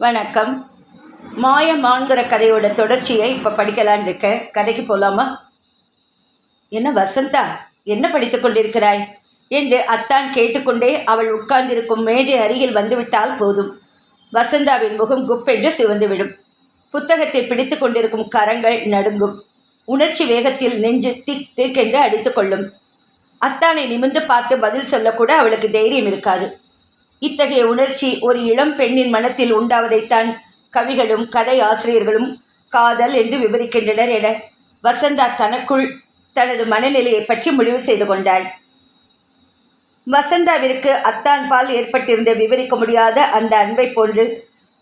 வணக்கம். மாயமான்கிற கதையோட தொடர்ச்சியை இப்போ படிக்கலான்னு இருக்கேன். கதைக்கு போகலாமா என்ன வசந்தா என்ன படித்துக் கொண்டிருக்கிறாய்? என்று அத்தான் கேட்டுக்கொண்டே அவள் உட்கார்ந்திருக்கும் மேஜை அருகில் வந்துவிட்டால் போதும். வசந்தாவின் முகம் குப்பென்று சிவந்துவிடும். புத்தகத்தை பிடித்து கொண்டிருக்கும் கரங்கள் நடுங்கும். உணர்ச்சி வேகத்தில் நெஞ்சு திக் திக் என்று அடித்துக்கொள்ளும் அத்தானை நிமிர்ந்து பார்த்து பதில் சொல்லக்கூட அவளுக்கு தைரியம் இருக்காது. இத்தகைய உணர்ச்சி ஒரு இளம் பெண்ணின் மனத்தில் உண்டாவதைத்தான் கவிகளும் கதை ஆசிரியர்களும் காதல் என்று விவரிக்கின்றனர் என வசந்தா தனக்குள் தனது மனநிலையை பற்றி முடிவு செய்து கொண்டாள். வசந்தாவிற்கு அத்தான் பால் ஏற்பட்டிருந்த விவரிக்க முடியாத அந்த அன்பை போன்று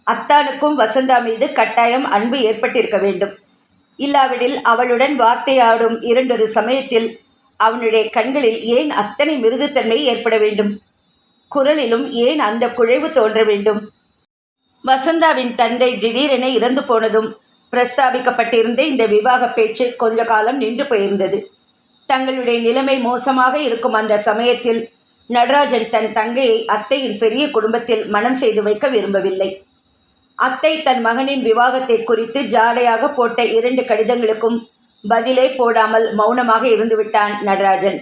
அத்தானுக்கும் வசந்தா மீது கட்டாயம் அன்பு ஏற்பட்டிருக்க வேண்டும். இல்லாவிடில் அவளுடன் வார்த்தையாடும் இரண்டொரு சமயத்தில் அவனுடைய கண்களில் ஏன் அத்தனை மிருதுத்தன்மை ஏற்பட வேண்டும்? குரலிலும் ஏன் அந்த குழைவு தோன்ற வேண்டும்? வசந்தாவின் தந்தை திடீரென இறந்து போனதும் பிரஸ்தாபிக்கப்பட்டிருந்த இந்த விவாக பேச்சு கொஞ்ச காலம் நின்று போயிருந்தது. தங்களுடைய நிலைமை மோசமாக இருக்கும் அந்த சமயத்தில் நடராஜன் தன் தங்கையை அத்தையின் பெரிய குடும்பத்தில் மனம் செய்து வைக்க விரும்பவில்லை. அத்தை தன் மகனின் விவாகத்தை குறித்து ஜாடையாக போட்ட இரண்டு கடிதங்களுக்கும் பதிலே போடாமல் மௌனமாக இருந்துவிட்டான் நடராஜன்.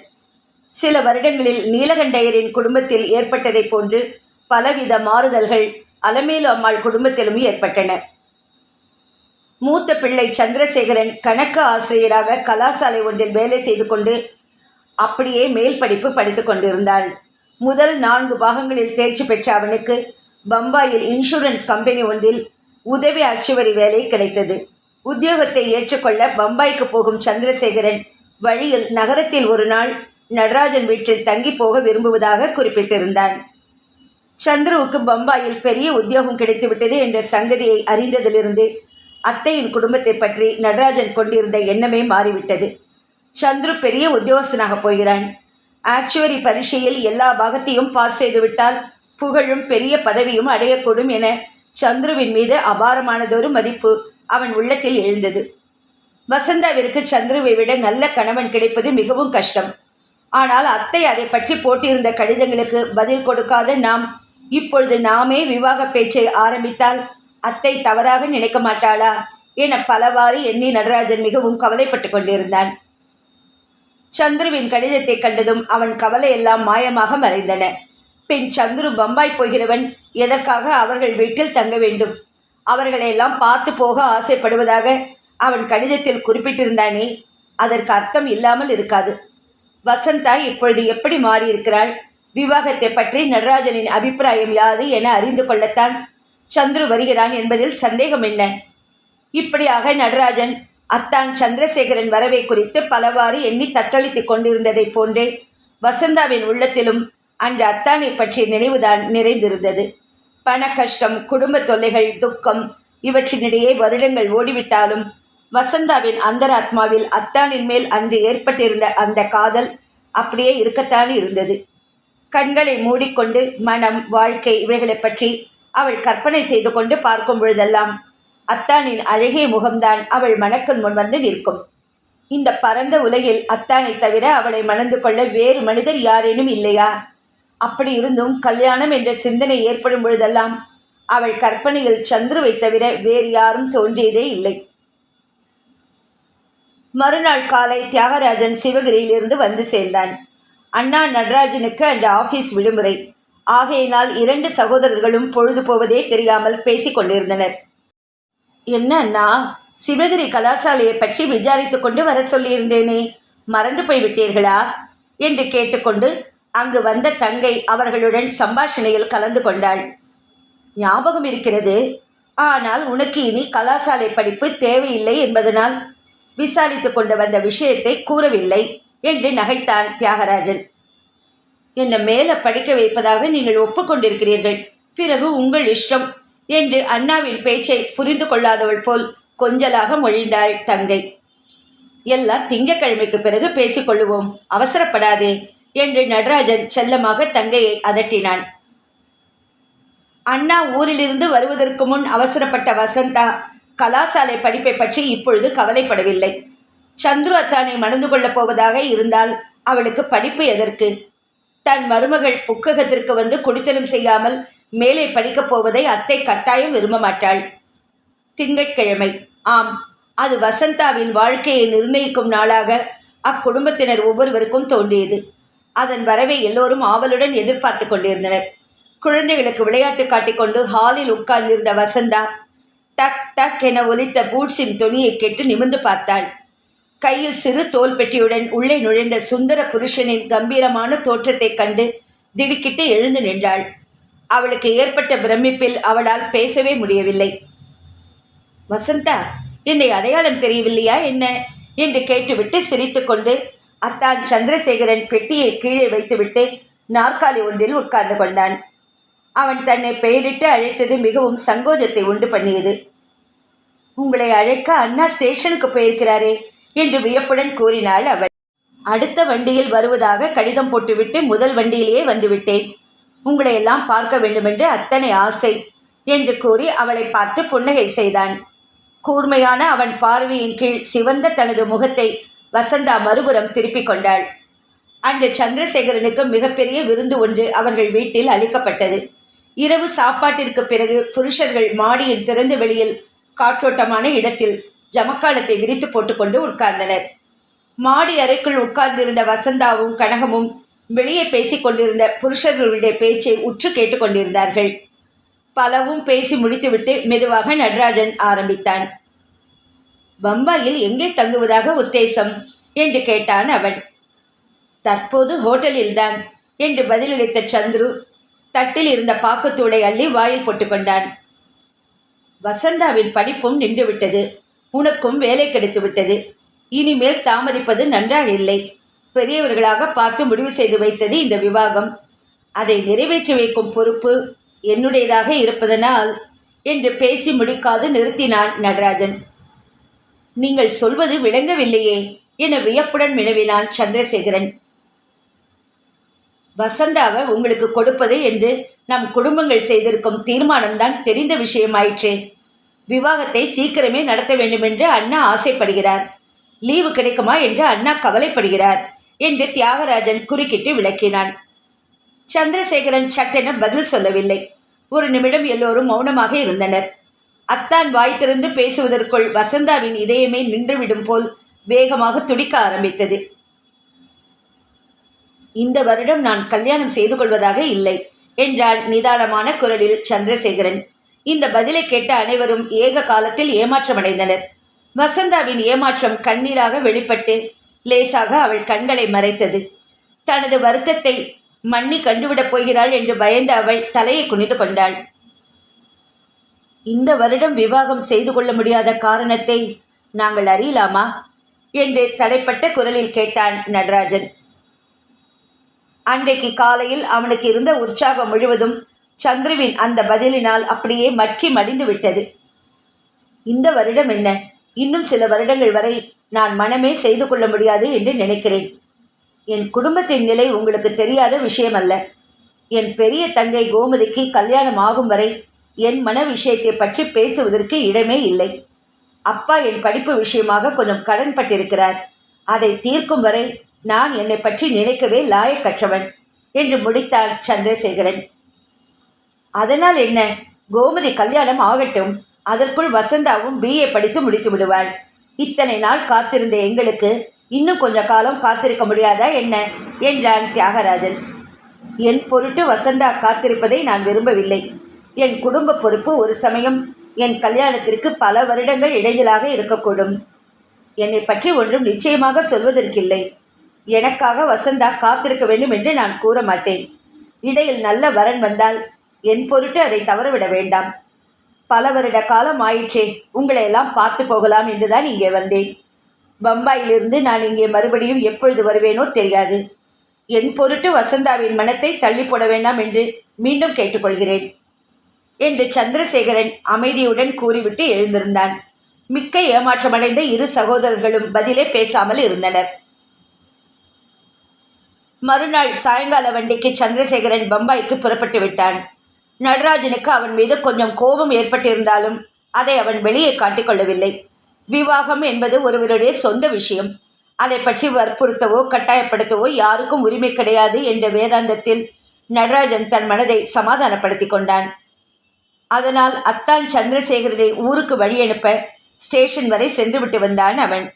சில வருடங்களில் நீலகண்டையரின் குடும்பத்தில் ஏற்பட்டதைப் போன்று பலவித மாறுதல்கள் அலமேலு அம்மாள் குடும்பத்திலும் ஏற்பட்டன. மூத்த பிள்ளை சந்திரசேகரன் கணக்கு ஆசிரியராக கலாசாலை ஒன்றில் வேலை செய்து கொண்டு அப்படியே மேல் படிப்பு படித்து கொண்டிருந்தான் முதல் நான்கு பாகங்களில் தேர்ச்சி பெற்ற அவனுக்கு பம்பாயில் இன்சூரன்ஸ் கம்பெனி ஒன்றில் உதவி அச்சுவரி வேலை கிடைத்தது. உத்தியோகத்தை ஏற்றுக்கொள்ள பம்பாய்க்கு போகும் சந்திரசேகரன் வழியில் நகரத்தில் ஒரு நாள் நடராஜன் வீட்டில் தங்கி போக விரும்புவதாக குறிப்பிட்டிருந்தான். சந்துருவுக்கு பம்பாயில் பெரிய உத்தியோகம் கிடைத்துவிட்டது என்ற சங்கதியை அறிந்ததிலிருந்து அத்தையின் குடும்பத்தை பற்றி நடராஜன் கொண்டிருந்த எண்ணமே மாறிவிட்டது. சந்துரு பெரிய உத்தியோகஸ்தனாக போகிறான். ஆக்சுவரி பரீட்சையில் எல்லா பாகத்தையும் பாஸ் செய்துவிட்டால் புகழும் பெரிய பதவியும் அடையக்கூடும் என சந்துருவின் மீது அபாரமானதொரு மதிப்பு அவன் உள்ளத்தில் எழுந்தது. வசந்தாவிற்கு சந்துருவை விட நல்ல கணவன் கிடைப்பது மிகவும் கஷ்டம். ஆனால் அத்தை அதை பற்றி போட்டிருந்த கடிதங்களுக்கு பதில் கொடுக்காத. நாம் இப்பொழுது நாமே விவாக பேச்சை ஆரம்பித்தால் அத்தை தவறாக நினைக்க மாட்டாளா? என பலவாறு எண்ணி நடராஜன் மிகவும் கவலைப்பட்டு கொண்டிருந்தான். சந்துருவின் கடிதத்தை கண்டதும் அவன் கவலையெல்லாம் மாயமாக மறைந்தன. பின் சந்துரு பம்பாய் போகிறவன் எதற்காக அவர்கள் வீட்டில் தங்க வேண்டும்? அவர்களையெல்லாம் பார்த்து போக ஆசைப்படுவதாக அவன் கடிதத்தில் குறிப்பிட்டிருந்தானே அதற்கு அர்த்தம் இல்லாமல் இருக்காது. வசந்தா இப்பொழுது எப்படி மாறியிருக்கிறாள்? விவாகத்தை பற்றி நடராஜனின் அபிப்பிராயம் யாது என அறிந்து கொள்ளத்தான் சந்துரு வருகிறான் என்பதில் சந்தேகம் என்ன? இப்படியாக நடராஜன் அத்தான் சந்திரசேகரன் வரவை குறித்து பலவாறு எண்ணி தத்தளித்துக் கொண்டிருந்ததைப் போன்றே வசந்தாவின் உள்ளத்திலும் அன்று அத்தானை பற்றிய நினைவுதான் நிறைந்திருந்தது. பண கஷ்டம் குடும்ப தொல்லைகள் துக்கம் இவற்றினிடையே வருடங்கள் ஓடிவிட்டாலும் வசந்தாவின் அந்தராத்மாவில் அத்தானின் மேல் அன்று ஏற்பட்டிருந்த அந்த காதல் அப்படியே இருக்கத்தான் இருந்தது. கண்களை மூடிக்கொண்டு மனம் வாழ்க்கை இவைகளை பற்றி அவள் கற்பனை செய்து கொண்டு பார்க்கும் பொழுதெல்லாம் அத்தானின் அழகிய முகம்தான் அவள் மனக்கண் முன் வந்து நிற்கும். இந்த பரந்த உலகில் அத்தானை தவிர அவளை மணந்து கொள்ள வேறு மனிதர் யாரேனும் இல்லையா? அப்படி இருந்தும் கல்யாணம் என்ற சிந்தனை ஏற்படும் பொழுதெல்லாம் அவள் கற்பனையில் சந்துருவை தவிர வேறு யாரும் தோன்றியதே இல்லை. மறுநாள் காலை தியாகராஜன் சிவகிரியிலிருந்து வந்து சேர்ந்தான். அண்ணா நடராஜனுக்கு அந்த ஆபீஸ் விடுமுறை. ஆகையினால் இரண்டு சகோதரர்களும் பொழுது போவதே தெரியாமல் பேசிக் கொண்டிருந்தனர். என்ன அண்ணா? சிவகிரி கலாசாலையை பற்றி விசாரித்து கொண்டு வர சொல்லியிருந்தேனே. மறந்து போய்விட்டீர்களா? என்று கேட்டுக்கொண்டு அங்கு வந்த தங்கை அவர்களுடன் சம்பாஷணையில் கலந்து கொண்டாள். ஞாபகம் இருக்கிறது. ஆனால் உனக்கு இனி கலாசாலை படிப்பு தேவையில்லை என்பதனால் விசாரித்து கொண்டு வந்த விஷயத்தை கூறவில்லை என்று நகைத்தான் தியாகராஜன். என்னை மேலே படிக்க வைப்பதாக நீங்கள் ஒப்புக்கொண்டிருக்கிறீர்கள் பிறகு உங்கள் இஷ்டம் என்று அண்ணாவின் பேச்சை புரிந்து கொள்ளாதவள் போல் கொஞ்சலாக மொழிந்தாள் தங்கை. எல்லாம் திங்கக்கிழமைக்கு பிறகு பேசிக்கொள்ளுவோம் அவசரப்படாதே என்று நடராஜன் செல்லமாக தங்கையை அதட்டினான். அண்ணா ஊரிலிருந்து வருவதற்கு முன் அவசரப்பட்ட வசந்தா கலாசாலை படிப்பை பற்றி இப்பொழுது கவலைப்படவில்லை. சந்துரு அத்தானை மணந்து கொள்ளப் போவதாக இருந்தால் அவளுக்கு படிப்பு எதற்கு? தன் மருமகள் புக்ககத்திற்கு வந்து குடித்தலும் செய்யாமல் மேலே படிக்கப் போவதை அத்தை கட்டாயம் விரும்ப மாட்டாள். திங்கட்கிழமை. ஆம் அது வசந்தாவின் வாழ்க்கையை நிர்ணயிக்கும் நாளாக அக்குடும்பத்தினர் ஒவ்வொருவருக்கும் தோன்றியது. அதன் வரவை எல்லோரும் ஆவலுடன் எதிர்பார்த்து கொண்டிருந்தனர். குழந்தைகளுக்கு விளையாட்டு காட்டிக்கொண்டு ஹாலில் உட்கார்ந்திருந்த வசந்தா டக் டக் என ஒலித்த பூட்ஸின் துணியை கேட்டு நிமிர்ந்து பார்த்தாள். கையில் சிறு தோல் பெட்டியுடன் உள்ளே நுழைந்த சுந்தர புருஷனின் கம்பீரமான தோற்றத்தைக் கண்டு திடுக்கிட்டு எழுந்து நின்றாள். அவளுக்கு ஏற்பட்ட பிரமிப்பில் அவளால் பேசவே முடியவில்லை. வசந்தா என்னை அடையாளம் தெரியவில்லையா என்ன? என்று கேட்டுவிட்டு சிரித்துக்கொண்டு அத்தான் சந்திரசேகரன் பெட்டியை கீழே வைத்துவிட்டு நாற்காலி ஒன்றில் உட்கார்ந்து கொண்டான். அவன் தன்னை பெயரிட்டு அழைத்தது மிகவும் சங்கோஜத்தை உண்டு பண்ணியது. உங்களை அழைக்க அண்ணா ஸ்டேஷனுக்கு போயிருக்கிறாரே என்று வியப்புடன் கூறினாள் அவள். அடுத்த வண்டியில் வருவதாக கடிதம் போட்டுவிட்டு முதல் வண்டியிலேயே வந்துவிட்டேன். உங்களை எல்லாம் பார்க்க வேண்டுமென்று அத்தனை ஆசை என்று கூறி அவளை பார்த்து புன்னகை செய்தான். கூர்மையான அவன் பார்வையின் கீழ் சிவந்த தனது முகத்தை வசந்தா மறுபுறம் திருப்பிக் கொண்டாள். அன்று சந்திரசேகரனுக்கு மிகப்பெரிய விருந்து ஒன்று அவர்கள் வீட்டில் அளிக்கப்பட்டது. இரவு சாப்பாட்டிற்கு பிறகு புருஷர்கள் மாடியின் திறந்த வெளியில் காற்றோட்டமான இடத்தில் ஜமக்காலத்தை விரித்து போட்டுக்கொண்டு உட்கார்ந்தனர். மாடி அறைக்குள் உட்கார்ந்திருந்த வசந்தாவும் கனகமும் வெளியே பேசிக் கொண்டிருந்த புருஷர்களுடைய பேச்சை உற்று கேட்டுக்கொண்டிருந்தார்கள் பலவும் பேசி முடித்துவிட்டு மெதுவாக நடராஜன் ஆரம்பித்தான். பம்பாயில் எங்கே தங்குவதாக உத்தேசம்? என்று கேட்டான் அவன். தற்போது ஹோட்டலில்தான் என்று பதிலளித்த சந்துரு தட்டில் இருந்த பாக்குத்தூளை அள்ளி வாயில் போட்டுக்கொண்டான் வசந்தாவின் படிப்பும் நின்றுவிட்டது. உனக்கும் வேலை கிடைத்து விட்டது. இனிமேல் தாமதிப்பது நன்றாக இல்லை. பெரியவர்களாக பார்த்து முடிவு செய்து வைத்தது இந்த விவாகம். அதை நிறைவேற்றி வைக்கும் பொறுப்பு என்னுடையதாக இருப்பதனால் என்று பேசி முடிக்காது நிறுத்தினான் நடராஜன். நீங்கள் சொல்வது விளங்கவில்லையே என வியப்புடன் வினவினான் சந்திரசேகரன். வசந்தாவை உங்களுக்கு கொடுப்பது என்று நம் குடும்பங்கள் செய்திருக்கும் தீர்மானம்தான் தெரிந்த விஷயமாயிற்றே. விவாகத்தை சீக்கிரமே நடத்த வேண்டுமென்று அண்ணா ஆசைப்படுகிறார். லீவு கிடைக்குமா என்று அண்ணா கவலைப்படுகிறார் என்று தியாகராஜன் குறுக்கிட்டு விளக்கினான். சந்திரசேகரன் சட்டென பதில் சொல்லவில்லை. ஒரு நிமிடம் எல்லோரும் மௌனமாக இருந்தனர். அத்தான் வாய் திறந்து பேசுவதற்குள் வசந்தாவின் இதயமே நின்றுவிடும் போல் வேகமாக துடிக்க ஆரம்பித்தது. இந்த வருடம் நான் கல்யாணம் செய்து கொள்வதாக இல்லை என்றான் நிதானமான குரலில் சந்திரசேகரன். இந்த பதிலை கேட்ட அனைவரும் ஏக காலத்தில் ஏமாற்றமடைந்தனர். வசந்தாவின் ஏமாற்றம் கண்ணீராக வெளிப்பட்டு லேசாக அவள் கண்களை மறைத்தது. தனது வருத்தத்தை மன்னி கண்டுவிடப் போகிறாள் என்று பயந்த அவள் தலையை குனிந்து கொண்டாள். இந்த வருடம் விவாகம் செய்து கொள்ள முடியாத காரணத்தை நாங்கள் அறியலாமா? என்று தடைப்பட்ட குரலில் கேட்டான் நடராஜன். அன்றைக்கு காலையில் அவனுக்கு இருந்த உற்சாகம் முழுவதும் சந்துருவின் அந்த பதிலினால் அப்படியே மட்கி மடிந்து விட்டது. இந்த வருடம் என்ன? இன்னும் சில வருடங்கள் வரை நான் மனமே செய்து கொள்ள முடியாது என்று நினைக்கிறேன். என் குடும்பத்தின் நிலை உங்களுக்கு தெரியாத விஷயமல்ல. என் பெரிய தங்கை கோமதிக்கு கல்யாணம் ஆகும் வரை என் மன விஷயத்தை பற்றி பேசுவதற்கு இடமே இல்லை. அப்பா என் படிப்பு விஷயமாக கொஞ்சம் கடன்பட்டிருக்கிறார். அதை தீர்க்கும் வரை நான் என்னை பற்றி நினைக்கவே லாயக்கற்றவன் என்று முடித்தார் சந்திரசேகரன். அதனால் என்ன? கோமதி கல்யாணம் ஆகட்டும். அதற்குள் வசந்தாவும் பிஏ படித்து முடித்து விடுவாள். இத்தனை நாள் காத்திருந்த எங்களுக்கு இன்னும் கொஞ்ச காலம் காத்திருக்க முடியாதா என்ன? என்றான் தியாகராஜன். என் பொருட்டு வசந்தா காத்திருப்பதை நான் விரும்பவில்லை. என் குடும்ப பொறுப்பு ஒரு சமயம் என் கல்யாணத்திற்கு பல வருடங்கள் இடைஞ்சலாக இருக்கக்கூடும். என்னை பற்றி ஒன்றும் நிச்சயமாக சொல்வதற்கில்லை. எனக்காக வசந்தா காத்திருக்க வேண்டும் என்று நான் கூற மாட்டேன். இடையில் நல்ல வரன் வந்தால் என் பொருட்டு அதை தவறவிட வேண்டாம். பல வருட காலம் ஆயிற்றே உங்களை எல்லாம் பார்த்து போகலாம் என்றுதான் இங்கே வந்தேன். பம்பாயிலிருந்து நான் இங்கே மறுபடியும் எப்பொழுது வருவேனோ தெரியாது. என் பொருட்டு வசந்தாவின் மனத்தை தள்ளி போட வேண்டாம் என்று மீண்டும் கேட்டுக்கொள்கிறேன் என்று சந்திரசேகரன் அமைதியுடன் கூறிவிட்டு எழுந்திருந்தான். மிக்க ஏமாற்றமடைந்த இரு சகோதரர்களும் பதிலே பேசாமல் இருந்தனர். மறுநாள் சாயங்கால வண்டிக்கு சந்திரசேகரன் பம்பாய்க்கு புறப்பட்டு விட்டான். நடராஜனுக்கு அவன் மீது கொஞ்சம் கோபம் ஏற்பட்டிருந்தாலும் அதை அவன் வெளியே காட்டிக்கொள்ளவில்லை. விவாகம் என்பது ஒருவருடைய சொந்த விஷயம். அதை பற்றி வற்புறுத்தவோ கட்டாயப்படுத்தவோ யாருக்கும் உரிமை கிடையாது என்ற வேதாந்தத்தில் நடராஜன் தன் மனதை சமாதானப்படுத்தி கொண்டான். அதனால் அத்தான் சந்திரசேகரனை ஊருக்கு வழி அனுப்ப ஸ்டேஷன் வரை சென்று விட்டு வந்தான் அவன்.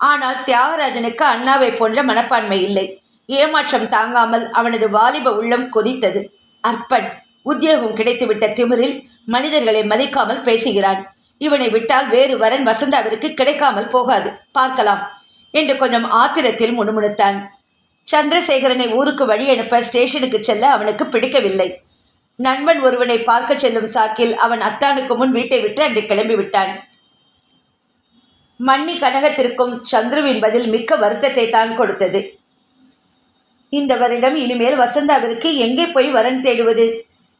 ஆனால் தியாகராஜனுக்கு அண்ணாவை போன்ற மனப்பான்மை இல்லை. ஏமாற்றம் தாங்காமல் அவனது வாலிப உள்ளம் கொதித்தது. அற்பன் உத்தியோகம் கிடைத்துவிட்ட திமிரில் மனிதர்களை மதிக்காமல் பேசுகிறான். இவனை விட்டால் வேறு வரன் வசந்தாவிற்கு கிடைக்காமல் போகாது. பார்க்கலாம். என்று கொஞ்சம் ஆத்திரத்தில் முணுமுணுத்தான். சந்திரசேகரனை ஊருக்கு வழி அனுப்ப ஸ்டேஷனுக்கு செல்ல அவனுக்கு பிடிக்கவில்லை. நண்பன் ஒருவனை பார்க்க செல்லும் சாக்கில் அவன் அத்தானுக்கு முன் வீட்டை விட்டு அன்று கிளம்பிவிட்டான். மன்னி கனகத்திற்கும் சந்துருவின் பதில் மிக்க வருத்தத்தை தான் கொடுத்தது. இந்த வருடம் இனிமேல் வசந்தாவிற்கு எங்கே போய் வரன் தேடுவது?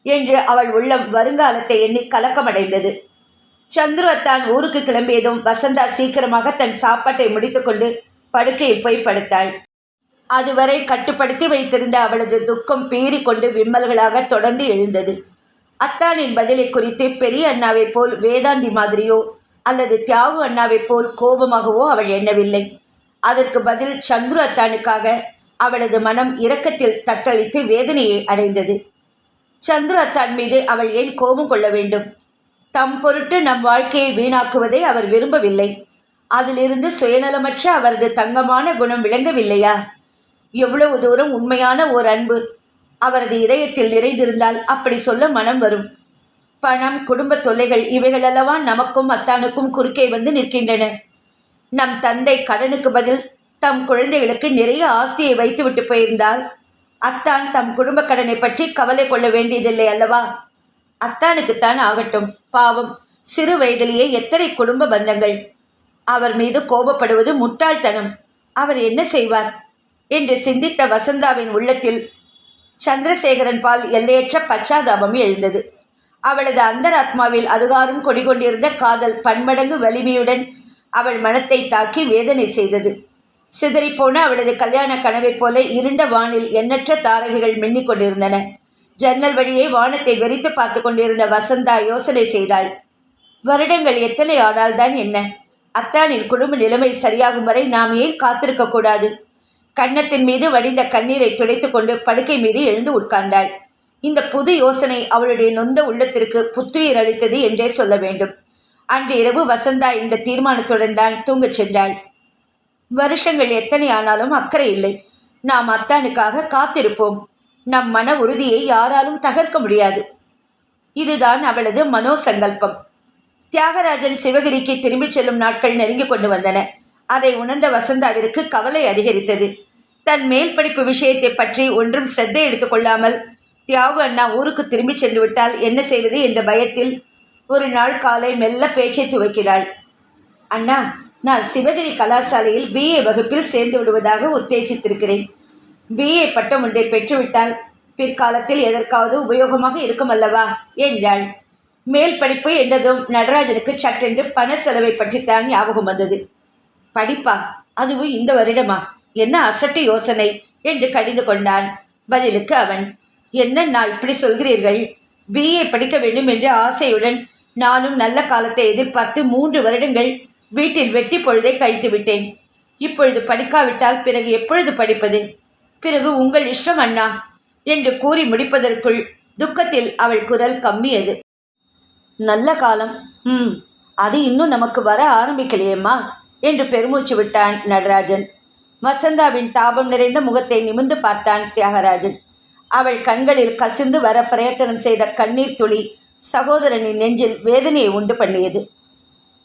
என்று அவள் உள்ளம் வருங்காலத்தை எண்ணி கலக்கமடைந்தது. சந்துரு அத்தான் ஊருக்கு கிளம்பியதும் வசந்தா சீக்கிரமாக தன் சாப்பாட்டை முடித்துக்கொண்டு படுக்கையில் போய் படுத்தாள். அதுவரை கட்டுப்படுத்தி வைத்திருந்த அவளது துக்கம் பீறிக்கொண்டு விம்மல்களாக தொடர்ந்து எழுந்தது. அத்தானின் பதிலை குறித்து பெரிய அண்ணாவைப் போல் வேதாந்தி மாதிரியோ அல்லது தியாகு அண்ணாவைப் போல் கோபமாகவோ அவள் எண்ணவில்லை. அதற்கு பதில் சந்துரு அத்தானுக்காக அவளது மனம் இரக்கத்தில் தத்தளித்து வேதனையை அடைந்தது. சந்துரு அத்தான் மீது அவள் ஏன் கோபம் கொள்ள வேண்டும்? தம் பொருட்டு நம் வாழ்க்கையை வீணாக்குவதை அவர் விரும்பவில்லை. அதிலிருந்து சுயநலமற்ற அவரது தங்கமான குணம் விளங்கவில்லையா? எவ்வளவு தூரம் உண்மையான ஓர் அன்பு. அவரது இதயத்தில் நிறைந்திருந்தால் அப்படி சொல்ல மனம் வரும். பணம் குடும்ப தொல்லைகள் இவைகளல்லவா நமக்கும் அத்தானுக்கும் குறுக்கே வந்து நிற்கின்றன. நம் தந்தை கடனுக்கு பதில் தம் குழந்தைகளுக்கு நிறைய ஆஸ்தியை வைத்துவிட்டு போயிருந்தால் அத்தான் தம் குடும்ப கடனை பற்றி கவலை கொள்ள வேண்டியதில்லை அல்லவா? அத்தானுக்குத்தான் ஆகட்டும். பாவம். சிறு வயதிலேயே எத்தனை குடும்ப பந்தங்கள். அவர் மீது கோபப்படுவது முட்டாள்தனம். அவர் என்ன செய்வார்? என்று சிந்தித்த வசந்தாவின் உள்ளத்தில் சந்திரசேகரன் பால் எல்லையற்ற பச்சாதாபம் எழுந்தது. அவளது அந்தராத்மாவில் அதுகாரும் கொடிகொண்டிருந்த காதல் பன்மடங்கு வலிமையுடன் அவள் மனத்தை தாக்கி வேதனை செய்தது. சிதறிப்போன அவளது கல்யாண கனவைப் போல இருண்ட வானில் எண்ணற்ற தாரகைகள் மின்னிக் கொண்டிருந்தன. ஜன்னல் வழியே வானத்தை வெறித்து பார்த்து கொண்டிருந்த வசந்தா யோசனை செய்தாள். வருடங்கள் எத்தனை ஆனால்தான் என்ன? அத்தானின் குடும்ப நிலைமை சரியாகும் வரை நாம் ஏன் காத்திருக்க கூடாது? கன்னத்தின் மீது வடிந்த கண்ணீரை துடைத்து கொண்டு படுக்கை மீது எழுந்து உட்கார்ந்தாள். இந்த புது யோசனை அவளுடைய நொந்த உள்ளத்திற்கு புத்துயிர் அளித்தது என்றே சொல்ல வேண்டும். அன்று இரவு வசந்தா இந்த தீர்மானத்துடன் தான் தூங்கச் சென்றாள். வருஷங்கள் எத்தனை ஆனாலும் அக்கறை இல்லை. நாம் அத்தானுக்காக காத்திருப்போம். நம் மன உறுதியை யாராலும் தகர்க்க முடியாது. இதுதான் அவளது மனோசங்கல்பம். தியாகராஜன் சிவகிரிக்கு திரும்பிச் செல்லும் நாட்கள் நெருங்கி கொண்டு வந்தன. அதை உணர்ந்த வசந்தாவிற்கு கவலை அதிகரித்தது. தன் மேல் படிப்பு விஷயத்தை பற்றி ஒன்றும் சிரத்தை எடுத்துக்கொள்ளாமல் தியாகு அண்ணா ஊருக்கு திரும்பிச் சென்று விட்டால் என்ன செய்வது என்ற பயத்தில் ஒரு நாள் காலை மெல்ல பேச்சை துவக்கிறாள் அண்ணா நான் சிவகிரி கலாசாலையில் பிஏ வகுப்பில் சேர்ந்து விடுவதாக உத்தேசித்திருக்கிறேன். பிஏ பட்டம் ஒன்றை பெற்றுவிட்டால் பிற்காலத்தில் எதற்காவது உபயோகமாக இருக்கும் அல்லவா? என்றாள். மேல் படிப்பு என்றதும் நடராஜனுக்கு சட்டென்று பண செலவை பற்றித்தான் ஞாபகம் வந்தது. படிப்பா? அதுவும் இந்த வருடமா? என்ன அசட்டு யோசனை? என்று கடிந்து கொண்டான். பதிலுக்கு அவன் என்ன நான் இப்படி சொல்கிறீர்கள்? பிஏ படிக்க வேண்டும் என்ற ஆசையுடன் நானும் நல்ல காலத்தை எதிர்பார்த்து மூன்று வருடங்கள் வீட்டில் வெட்டி பொழுதை கழித்து விட்டேன். இப்பொழுது படிக்காவிட்டால் பிறகு எப்பொழுது படிப்பது? பிறகு உங்கள் இஷ்டம் அண்ணா என்று கூறி முடிப்பதற்குள் துக்கத்தில் அவள் குரல் கம்மியது. நல்ல காலம். ம் அது இன்னும் நமக்கு வர ஆரம்பிக்கலையேம்மா என்று பெருமூச்சு விட்டான் நடராஜன். வசந்தாவின் தாபம் நிறைந்த முகத்தை நிமிர்ந்து பார்த்தான் தியாகராஜன். அவள் கண்களில் கசிந்து வர பிரயத்தனம் செய்த கண்ணீர் துளி சகோதரனின் நெஞ்சில் வேதனையை உண்டு பண்ணியது.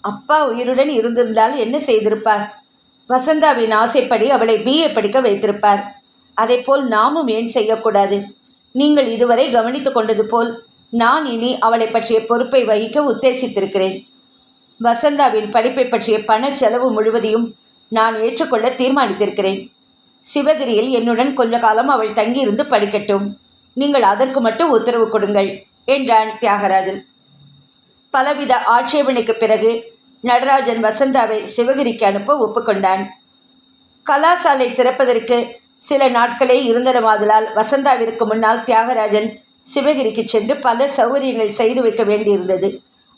அப்பா உயிருடன் இருந்திருந்தால் என்ன செய்திருப்பார்? வசந்தாவின் ஆசைப்படி அவளை பிஏ படிக்க வைத்திருப்பார். அதைப்போல் நாமும் ஏன் செய்யக்கூடாது? நீங்கள் இதுவரை கவனித்து கொண்டது போல் நான் இனி அவளை பற்றிய பொறுப்பை வகிக்க உத்தேசித்திருக்கிறேன். வசந்தாவின் படிப்பை பற்றிய பண செலவு முழுவதையும் நான் ஏற்றுக்கொள்ள தீர்மானித்திருக்கிறேன். சிவகிரியில் என்னுடன் கொஞ்ச காலம் அவள் தங்கியிருந்து படிக்கட்டும். நீங்கள் அதற்கு மட்டும் உத்தரவு கொடுங்கள் என்றான் தியாகராஜன். பலவித ஆட்சேபனைக்கு பிறகு நடராஜன் வசந்தாவை சிவகிரிக்கு அனுப்ப ஒப்புக்கொண்டான். கலாசாலை திறப்பதற்கு சில நாட்களே இருந்தனமாதலால் வசந்தாவிற்கு முன்னால் தியாகராஜன் சிவகிரிக்கு சென்று பல சௌகரியங்கள் செய்து வைக்க வேண்டியிருந்தது.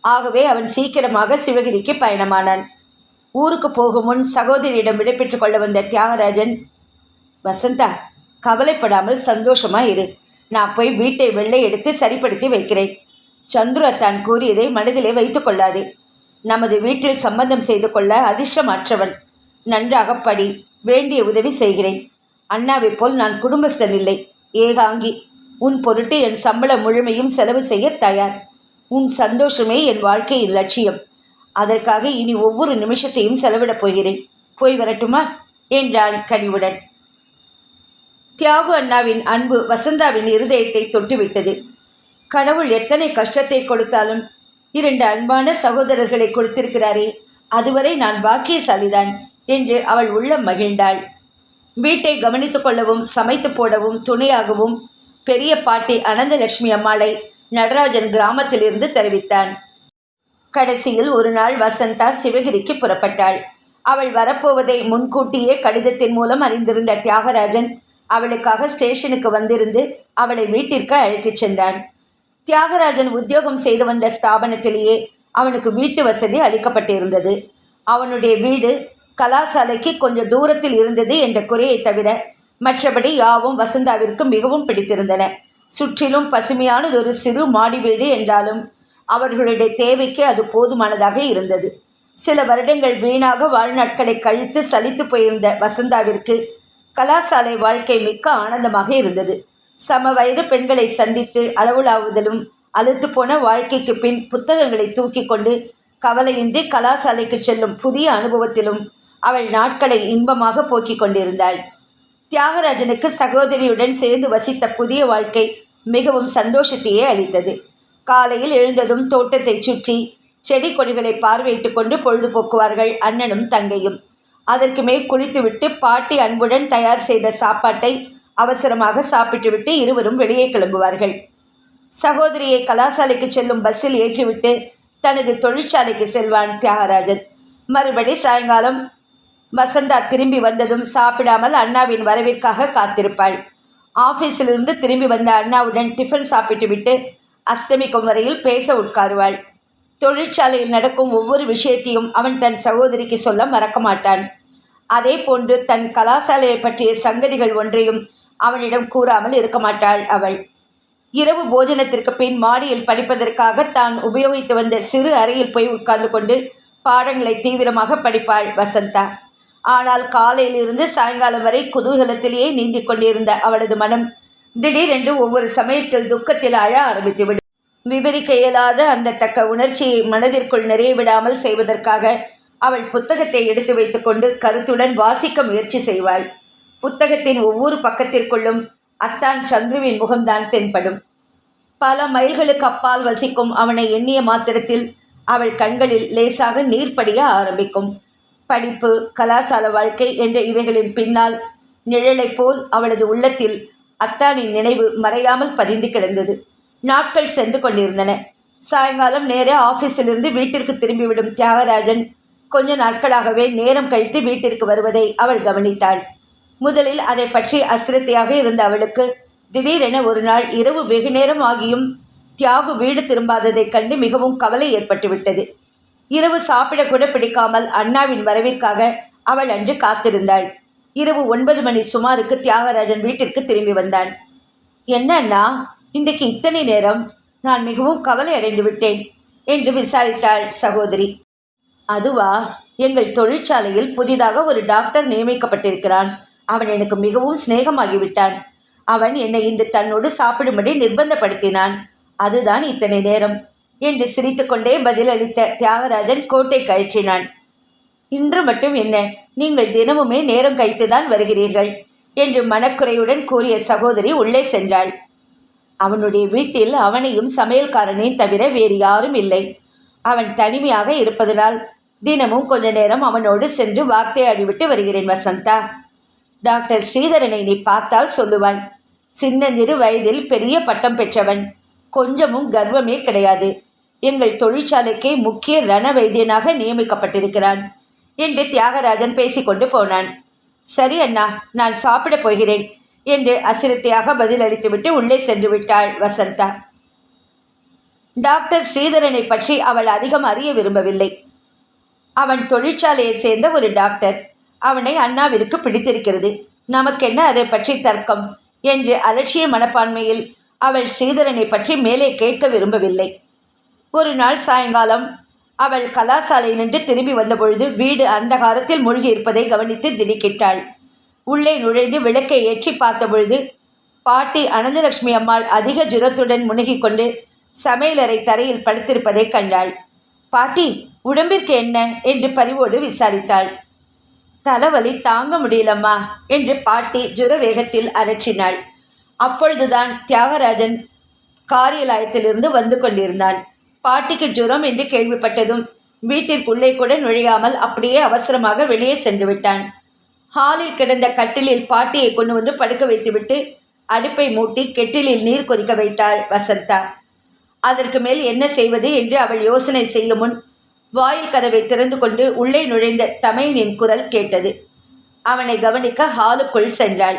ஆகவே அவன் சீக்கிரமாக சிவகிரிக்கு பயணமானான். ஊருக்கு போகும் முன் சகோதரியிடம் விடைபெற்றுக் கொள்ள வந்த தியாகராஜன் வசந்தா கவலைப்படாமல் சந்தோஷமாக இரு. நான் போய் வீட்டை வெள்ளை எடுத்து சரிப்படுத்தி வைக்கிறேன். சந்துரு தான் கூறியதை மனதிலே வைத்துக் கொள்ளாதே. நமது வீட்டில் சம்பந்தம் செய்து கொள்ள அதிர்ஷ்டமற்றவன். நன்றாக படி வேண்டிய உதவி செய்கிறேன். அண்ணாவைப் போல் நான் குடும்பஸ்தன் இல்லை. ஏகாங்கி உன் பொருட்டு என் சம்பளம் முழுமையும் செலவு செய்ய தயார். உன் சந்தோஷமே என் வாழ்க்கையின் லட்சியம். அதற்காக இனி ஒவ்வொரு நிமிஷத்தையும் செலவிடப் போகிறேன். போய் வரட்டுமா? என்றான் கனிவுடன். தியாகு அண்ணாவின் அன்பு வசந்தாவின் இருதயத்தை தொட்டுவிட்டது. கடவுள் எத்தனை கஷ்டத்தை கொடுத்தாலும் இரண்டு அன்பான சகோதரர்களை கொடுத்திருக்கிறாரே அதுவரை நான் பாக்கியசாலிதான் என்று அவள் உள்ளம் மகிழ்ந்தாள். வீட்டை கவனித்துக் கொள்ளவும் சமைத்து போடவும் துணையாகவும் பெரிய பாட்டி அனந்தலட்சுமி அம்மாளை நடராஜன் கிராமத்திலிருந்து தெரிவித்தான். கடைசியில் ஒரு நாள் வசந்தா சிவகிரிக்கு புறப்பட்டாள். அவள் வரப்போவதை முன்கூட்டியே கடிதத்தின் மூலம் அறிந்திருந்த தியாகராஜன் அவளுக்காக ஸ்டேஷனுக்கு வந்திருந்து அவளை வீட்டிற்கு அழைத்துச் சென்றான். தியாகராஜன் உத்தியோகம் செய்து வந்த ஸ்தாபனத்திலேயே அவனுக்கு வீட்டு வசதி அளிக்கப்பட்டிருந்தது. அவனுடைய வீடு கலாசாலைக்கு கொஞ்சம் தூரத்தில் இருந்தது என்ற குறையை தவிர மற்றபடி யாவும் வசந்தாவிற்கு மிகவும் பிடித்திருந்தன. சுற்றிலும் பசுமையானதொரு சிறு மாடி வீடு என்றாலும் அவர்களுடைய தேவைக்கு அது போதுமானதாக இருந்தது. சில வருடங்கள் வீணாக வாழ்நாட்களை கழித்து சலித்து போயிருந்த வசந்தாவிற்கு கலாசாலை வாழ்க்கை மிக்க ஆனந்தமாக இருந்தது. சம வயது பெண்களை சந்தித்து அளவுலாவுதலும் அழுத்து போன வாழ்க்கைக்கு பின் புத்தகங்களை தூக்கி கொண்டு கவலையின்றி கலாசாலைக்கு செல்லும் புதிய அனுபவத்திலும் அவள் நாட்களை இன்பமாக போக்கிக் கொண்டிருந்தாள். தியாகராஜனுக்கு சகோதரியுடன் சேர்ந்து வசித்த புதிய வாழ்க்கை மிகவும் சந்தோஷத்தையே அளித்தது. காலையில் எழுந்ததும் தோட்டத்தை சுற்றி செடி கொடிகளை பார்வையிட்டு கொண்டு பொழுதுபோக்குவார்கள் அண்ணனும் தங்கையும். அதற்கு மேல் குளித்துவிட்டு பாட்டி அன்புடன் தயார் செய்த சாப்பாட்டை அவசரமாக சாப்பிட்டுவிட்டு இருவரும் வெளியே கிளம்புவார்கள். சகோதரியை கலாசாலைக்கு செல்லும் பஸ்ஸில் ஏற்றிவிட்டு தனது தொழிற்சாலைக்கு செல்வான் தியாகராஜன். மறுபடி சாயங்காலம் வசந்தா திரும்பி வந்ததும் சாப்பிடாமல் அண்ணாவின் வரவிற்காக காத்திருப்பாள். ஆஃபீஸிலிருந்து திரும்பி வந்த அண்ணாவுடன் டிஃபன் சாப்பிட்டுவிட்டு அஸ்தமிக்கும் வரையில் பேச உட்காருவாள். தொழிற்சாலையில் நடக்கும் ஒவ்வொரு விஷயத்தையும் அவன் தன் சகோதரிக்கு சொல்ல மறக்க மாட்டான். அதே போன்று தன் கலாசாலையை பற்றிய சங்கதிகள் ஒன்றையும் அவனிடம் கூறாமல் இருக்க மாட்டாள் அவள். இரவு போஜனத்திற்கு பின் மாடியில் படிப்பதற்காக தான் உபயோகித்து வந்த சிறு அறையில் போய் உட்கார்ந்து கொண்டு பாடங்களை தீவிரமாக படிப்பாள் வசந்தா. ஆனால் காலையிலிருந்து சாயங்காலம் வரை குதூகலத்திலேயே நீந்தி கொண்டிருந்த அவளது மனம் திடீரென்று ஒவ்வொரு சமயத்தில் துக்கத்தில் அழ ஆரம்பித்துவிடும். விவரிக்க இயலாத அந்த தக்க உணர்ச்சியை மனதிற்குள் நிறைய விடாமல் செய்வதற்காக அவள் புத்தகத்தை எடுத்து வைத்துக்கொண்டு கருத்துடன் வாசிக்க முயற்சி செய்வாள். புத்தகத்தின் ஒவ்வொரு பக்கத்திற்குள்ளும் அத்தான் சந்துருவின் முகம்தான் தென்படும். பல மைல்களுக்கு அப்பால் வசிக்கும் அவனை எண்ணிய மாத்திரத்தில் அவள் கண்களில் லேசாக நீர் படிய ஆரம்பிக்கும். படிப்பு கலாசால வாழ்க்கை என்ற இவைகளின் பின்னால் நிழலைப் போல் அவளது உள்ளத்தில் அத்தானின் நினைவு மறையாமல் பதிந்து கிடந்தது. நாட்கள் சென்று கொண்டிருந்தன. சாயங்காலம் நேரே ஆஃபீஸிலிருந்து வீட்டிற்கு திரும்பிவிடும் தியாகராஜன் கொஞ்ச நாட்களாகவே நேரம் கழித்து வீட்டிற்கு வருவதை அவள் கவனித்தாள். முதலில் அதை பற்றி அசிரத்தையாக இருந்த அவளுக்கு திடீரென ஒரு நாள் இரவு வெகு நேரம் ஆகியும் தியாகு வீடு திரும்பாததைக் கண்டு மிகவும் கவலை ஏற்பட்டுவிட்டது. இரவு சாப்பிடக்கூட பிடிக்காமல் அண்ணாவின் வரவிற்காக அவள் அன்று காத்திருந்தாள். இரவு ஒன்பது மணி சுமாருக்கு தியாகராஜன் வீட்டிற்கு திரும்பி வந்தான். என்ன அண்ணா இன்றைக்கு இத்தனை நேரம்? நான் மிகவும் கவலை அடைந்து விட்டேன் என்று விசாரித்தாள் சகோதரி. அதுவா? எங்கள் தொழிற்சாலையில் புதிதாக ஒரு டாக்டர் நியமிக்கப்பட்டிருக்கிறான். அவன் எனக்கு மிகவும் சிநேகமாகிவிட்டான். அவன் என்னை இன்று தன்னோடு சாப்பிடும்படி நிர்பந்தப்படுத்தினான். அதுதான் இத்தனை நேரம் என்று சிரித்துக்கொண்டே பதிலளித்த தியாகராஜன் கோட்டை கழற்றினான் இன்று மட்டும் என்ன நீங்கள் தினமுமே நேரம் கழித்துதான் வருகிறீர்கள் என்று மனக்குறையுடன் கூறிய சகோதரி உள்ளே சென்றாள். அவனுடைய வீட்டில் அவனையும் சமையல்காரனையும் தவிர வேறு யாரும் இல்லை. அவன் தனிமையாக இருப்பதனால் தினமும் கொஞ்ச நேரம் அவனோடு சென்று வார்த்தையாடிவிட்டு வருகிறேன் வசந்தா. டாக்டர் ஸ்ரீதரனை நீ பார்த்தால் சொல்லுவாய். சின்னஞ்சிறு வயதில் பெரிய பட்டம் பெற்றவன். கொஞ்சமும் கர்வமே கிடையாது. எங்கள் தொழிற்சாலைக்கே முக்கிய ரண வைத்தியனாக நியமிக்கப்பட்டிருக்கிறான் என்று தியாகராஜன் பேசிக்கொண்டு போனான். சரி அண்ணா நான் சாப்பிடப் போகிறேன் என்று அசிரத்தையாக பதிலளித்துவிட்டு உள்ளே சென்று விட்டாள் வசந்தா. டாக்டர் ஸ்ரீதரனை பற்றி அவள் அதிகம் அறிய விரும்பவில்லை. அவன் தொழிற்சாலையை சேர்ந்த ஒரு டாக்டர். அவனை அண்ணாவிற்கு பிடித்திருக்கிறது. நமக்கென்ன அதை பற்றி தர்க்கம்? என்று அலட்சிய மனப்பான்மையில் அவள் ஸ்ரீதரனை பற்றி மேலே கேட்க விரும்பவில்லை. ஒரு நாள் சாயங்காலம் அவள் கலாசாலை நின்று திரும்பி வந்தபொழுது வீடு அந்தகாரத்தில் மூழ்கியிருப்பதை கவனித்து திடுக்கிட்டாள். உள்ளே நுழைந்து விளக்கை ஏற்றி பார்த்தபொழுது பாட்டி அனந்தலட்சுமி அம்மாள் அதிக ஜுரத்துடன் முழுகிக் கொண்டு சமையலறை தரையில் படுத்திருப்பதை கண்டாள். பாட்டி உடம்பிற்கு என்ன? என்று பரிவோடு விசாரித்தாள். தலைவலி தாங்க முடியலம்மா என்று பாட்டி ஜுர வேகத்தில் அரற்றினாள் அப்பொழுதுதான் தியாகராஜன் காரியலாயத்திலிருந்து வந்து கொண்டிருந்தான். பாட்டிக்கு ஜுரம் என்று கேள்விப்பட்டதும் வீட்டிற்குள்ளே கூட நுழையாமல் அப்படியே அவசரமாக வெளியே சென்று விட்டான். ஹாலில் கிடந்த கட்டிலில் பாட்டியை கொண்டு வந்து படுக்க வைத்துவிட்டு அடுப்பை மூட்டி கெட்டிலில் நீர் கொதிக்க வைத்தாள் வசந்தா. அதற்கு மேல் என்ன செய்வது என்று அவள் யோசனை செய்யும் முன் வாயில் கதவை திறந்து கொண்டு உள்ளே நுழைந்த தமையனின் குரல் கேட்டது. அவனை கவனிக்க ஹாலுக்குள் சென்றாள்.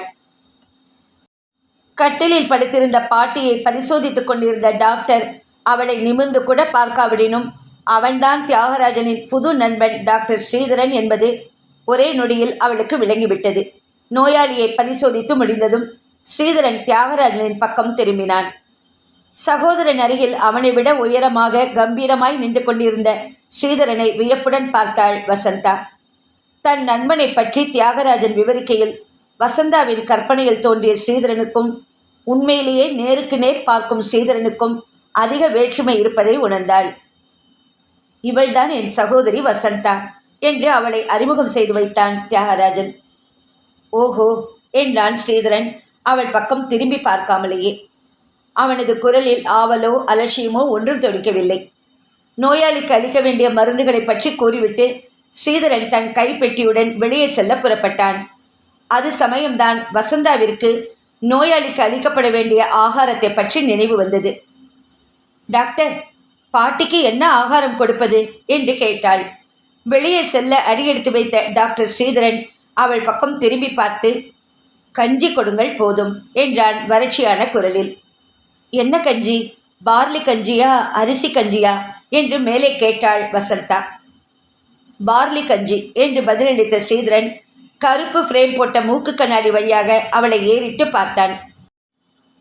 கட்டிலில் படுத்திருந்த பாட்டியை பரிசோதித்துக் கொண்டிருந்த டாக்டர் அவளை நிமிர்ந்து கூட பார்க்காவிடினும் அவன்தான் தியாகராஜனின் புது நண்பன் டாக்டர் ஸ்ரீதரன் என்பது ஒரே நொடியில் அவளுக்கு விளங்கிவிட்டது. நோயாளியை பரிசோதித்து முடிந்ததும் ஸ்ரீதரன் தியாகராஜனின் பக்கம் திரும்பினான். சகோதரன் அருகில் அவனை விட உயரமாக கம்பீரமாய் நின்று கொண்டிருந்த ஸ்ரீதரனை வியப்புடன் பார்த்தாள் வசந்தா. தன் நண்பனை பற்றி தியாகராஜன் விவரிக்கையில் வசந்தாவின் கற்பனையில் தோன்றிய ஸ்ரீதரனுக்கும் உண்மையிலேயே நேருக்கு நேர் பார்க்கும் ஸ்ரீதரனுக்கும் அதிக வேற்றுமை இருப்பதை உணர்ந்தாள். இவள்தான் என் சகோதரி வசந்தா என்று அவளை அறிமுகம் செய்து வைத்தான் தியாகராஜன். ஓஹோ என்றான் ஸ்ரீதரன். அவள் பக்கம் திரும்பி பார்க்காமலேயே. அவனது குரலில் ஆவலோ அலட்சியமோ ஒன்றும் தொடிக்கவில்லை நோயாளிக்கு அளிக்க வேண்டிய மருந்துகளை பற்றி கூறிவிட்டு ஸ்ரீதரன் தன் கைப்பெட்டியுடன் வெளியே செல்ல புறப்பட்டான். அது சமயம்தான் வசந்தாவிற்கு நோயாளிக்கு அளிக்கப்பட வேண்டிய ஆகாரத்தை பற்றி நினைவு வந்தது. டாக்டர் பாட்டிக்கு என்ன ஆகாரம் கொடுப்பது? என்று கேட்டாள். வெளியே செல்ல அடியெடுத்து வைத்த டாக்டர் ஸ்ரீதரன் அவள் பக்கம் திரும்பி பார்த்து கஞ்சி கொடுங்கள் போதும் என்றான் வறட்சியான குரலில். என்ன கஞ்சி? பார்லி கஞ்சியா? அரிசி கஞ்சியா? என்று மேலே கேட்டாள் வசந்தா. பார்லி கஞ்சி என்று பதிலளித்த ஸ்ரீதரன் கருப்பு ஃப்ரேம் போட்ட மூக்கு கண்ணாடி வழியாக அவளை ஏறிட்டு பார்த்தான்.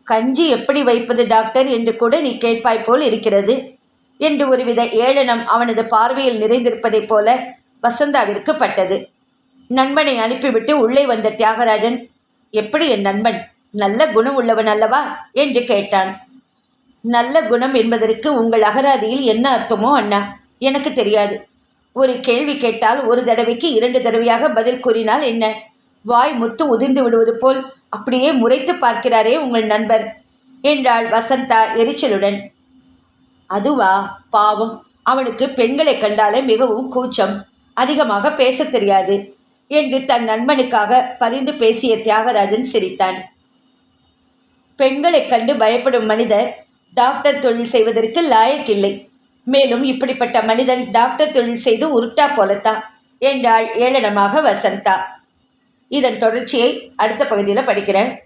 கஞ்சி எப்படி வைப்பது டாக்டர்? என்று கூட நீ கேட்பாய் போல் இருக்கிறது என்று ஒருவித ஏளனம் அவனது பார்வையில் நிறைந்திருப்பதைப் போல வசந்தாவிற்கு பட்டது. நண்பனை அனுப்பிவிட்டு உள்ளே வந்த தியாகராஜன் எப்படி என் நண்பன்? நல்ல குணம் உள்ளவன் அல்லவா? என்று கேட்டான். நல்ல குணம் என்பதற்கு உங்கள் அகராதியில் என்ன அர்த்தமோ அண்ணா? எனக்கு தெரியாது. ஒரு கேள்வி கேட்டால் ஒரு தடவைக்கு இரண்டு தடவையாக பதில் கூறினால் என்ன? வாய் முத்து உதிர்ந்து விடுவது போல் அப்படியே முறைத்து பார்க்கிறாரே உங்கள் நண்பர் என்றாள் வசந்தா எரிச்சலுடன். அதுவா? பாவம். அவனுக்கு பெண்களை கண்டாலே மிகவும் கூச்சம். அதிகமாக பேசத் தெரியாது என்று தன் நண்பனுக்காக பரிந்து பேசிய தியாகராஜன் சிரித்தான். பெண்களைக் கண்டு பயப்படும் மனிதர் டாக்டர் தொழில் செய்வதற்கு லாயக்கில்லை. மேலும் இப்படிப்பட்ட மனிதன் டாக்டர் தொழில் செய்து உருட்டா போலத்தான் என்றாள் ஏளனமாக வசந்தா. இதன் தொடர்ச்சியை அடுத்த பகுதியில் படிக்கிறேன்.